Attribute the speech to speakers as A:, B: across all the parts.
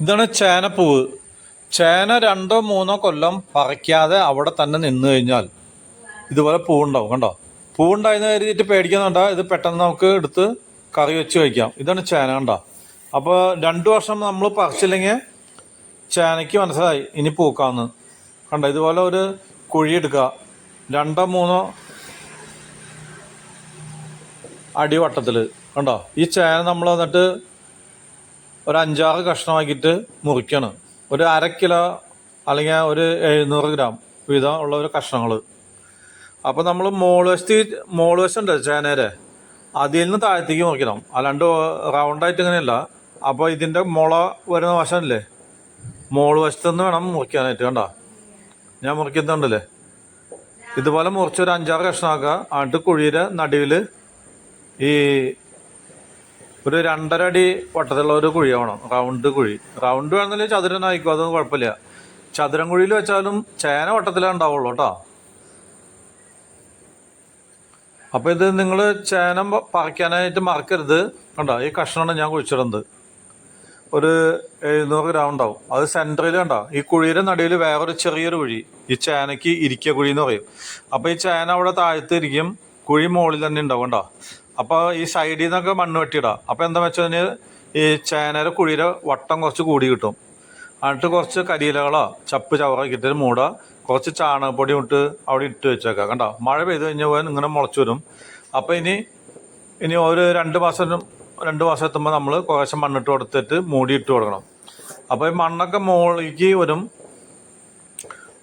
A: ഇതാണ് ചേനപ്പൂവ്. ചേന രണ്ടോ മൂന്നോ കൊല്ലം പറിക്കാതെ അവിടെ തന്നെ നിന്ന് കഴിഞ്ഞാൽ ഇതുപോലെ പൂവുണ്ടാവും കണ്ടോ? പൂവുണ്ടായെന്ന് കരുതിയിട്ട് പേടിക്കുന്നുണ്ട ഇത് പെട്ടെന്ന് നമുക്ക് എടുത്ത് കറി വെച്ച് കഴിക്കാം. ഇതാണ് ചേന കണ്ടോ? അപ്പോൾ രണ്ട് വർഷം നമ്മൾ പറിച്ചില്ലെങ്കിൽ ചേനയ്ക്ക് മനസ്സിലായി ഇനി പൂക്കാന്ന്. കണ്ടോ? ഇതുപോലെ ഒരു കുഴി എടുക്കുക. രണ്ടോ മൂന്നോ അടിവട്ടത്തിൽ കണ്ടോ? ഈ ചേന നമ്മൾ വന്നിട്ട് ഒരു അഞ്ചാറ് കഷ്ണമാക്കിയിട്ട് മുറിക്കണം. ഒരു അര കിലോ അല്ലെങ്കിൽ ഒരു എഴുന്നൂറ് ഗ്രാം വീതം ഉള്ള ഒരു കഷ്ണങ്ങൾ അപ്പോൾ നമ്മൾ മോൾ വശത്ത് മോൾ വശം ഉണ്ട് ചേനേരെ. അതിൽ നിന്ന് താഴത്തേക്ക് മുറിക്കണം. അല്ലാണ്ട് റൗണ്ടായിട്ട് ഇങ്ങനെയല്ല. അപ്പോൾ ഇതിന്റെ മുള വരുന്ന വശമല്ലേ? മോൾ വശത്ത് നിന്ന് വേണം മുറിക്കാനായിട്ട് കണ്ടോ? ഞാൻ മുറിക്കുന്നുണ്ടല്ലേ? ഇതുപോലെ മുറിച്ച് ഒരു അഞ്ചാറ് കഷ്ണമാക്കുക. എന്നിട്ട് കുഴിയുടെ നടുവിൽ ഈ ഒരു രണ്ടര അടി വട്ടത്തിലുള്ള ഒരു കുഴി വേണം. റൗണ്ട് കുഴി. റൗണ്ട് വേണമെന്നില്ല ചതുരനായിക്കോ അതൊന്നും കുഴപ്പമില്ല. ചതുരം കുഴിയിൽ വെച്ചാലും ചേന വട്ടത്തിലേ ഉണ്ടാവുള്ളൂ കേട്ടോ. അപ്പൊ ഇത് നിങ്ങൾ ചേന പറിക്കാനായിട്ട് മറക്കരുത്. കണ്ടോ? ഈ കഷ്ണമാണ് ഞാൻ കുഴിച്ചിടുന്നത്. ഒരു എഴുന്നൂറ് ഗ്രാം ഉണ്ടാവും. അത് സെന്ററിൽ കണ്ടോ? ഈ കുഴിയുടെ നടുവിൽ വേറൊരു ചെറിയൊരു കുഴി. ഈ ചേനയ്ക്ക് ഇരിക്കുക കുഴി എന്ന് പറയും. അപ്പൊ ഈ ചേന അവിടെ താഴത്ത് ഇരിക്കും. കുഴി മുകളിൽ തന്നെ ഉണ്ടാവും കണ്ടോ? അപ്പൊ ഈ സൈഡിൽ നിന്നൊക്കെ മണ്ണ് വെട്ടിയിടാം. അപ്പൊ എന്താ വെച്ചാൽ ഈ ചേനയുടെ കുഴിയുടെ വട്ടം കുറച്ച് കൂടി കിട്ടും. എന്നിട്ട് കുറച്ച് കരിയിലകളോ ചപ്പ് ചവറാക്കിയിട്ട് മൂടുക കുറച്ച് ചാണകപ്പൊടി ഇട്ട് അവിടെ ഇട്ട് വെച്ചേക്കാം. കണ്ടോ? മഴ പെയ്ത് കഴിഞ്ഞാൽ പോയാൽ ഇങ്ങനെ മുളച്ചു വരും. അപ്പോൾ ഇനി ഇനി ഒരു രണ്ട് മാസം രണ്ട് മാസം എത്തുമ്പോൾ നമ്മൾ കുറേശ്ശെ മണ്ണിട്ട് കൊടുത്തിട്ട് മൂടി ഇട്ട് കൊടുക്കണം. അപ്പോൾ ഈ മണ്ണൊക്കെ മോളിക്ക് വരും.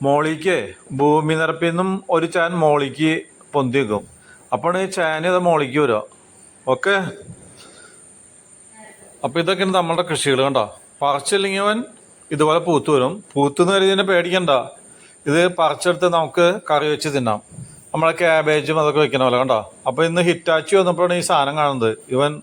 A: മോളിക്ക് ഭൂമി നിരപ്പിൽ നിന്നും ഒരു ചാൻ മോളിക്ക് പൊന്തി വെക്കും അപ്പോൾ ഈ ചേന ഇത് മോളിക്ക് വരിക ഓക്കെ? അപ്പോൾ ഇതൊക്കെയാണ് നമ്മളുടെ കൃഷികൾ കണ്ടോ? പറിച്ചില്ലെങ്കിൽ അവൻ ഇതുപോലെ പൂത്ത് വരും. പൂത്തുന്ന് കരുതിനെ പേടിക്കണ്ട. ഇത് പറിച്ചെടുത്ത് നമുക്ക് കറി വെച്ച് തിന്നാം. നമ്മളെ ക്യാബേജും അതൊക്കെ വെക്കണ പോലെ കണ്ടോ? അപ്പോൾ ഇന്ന് ഹിറ്റാച്ചി വന്നപ്പോഴാണ് ഈ സാധനം കാണുന്നത്. ഇവൻ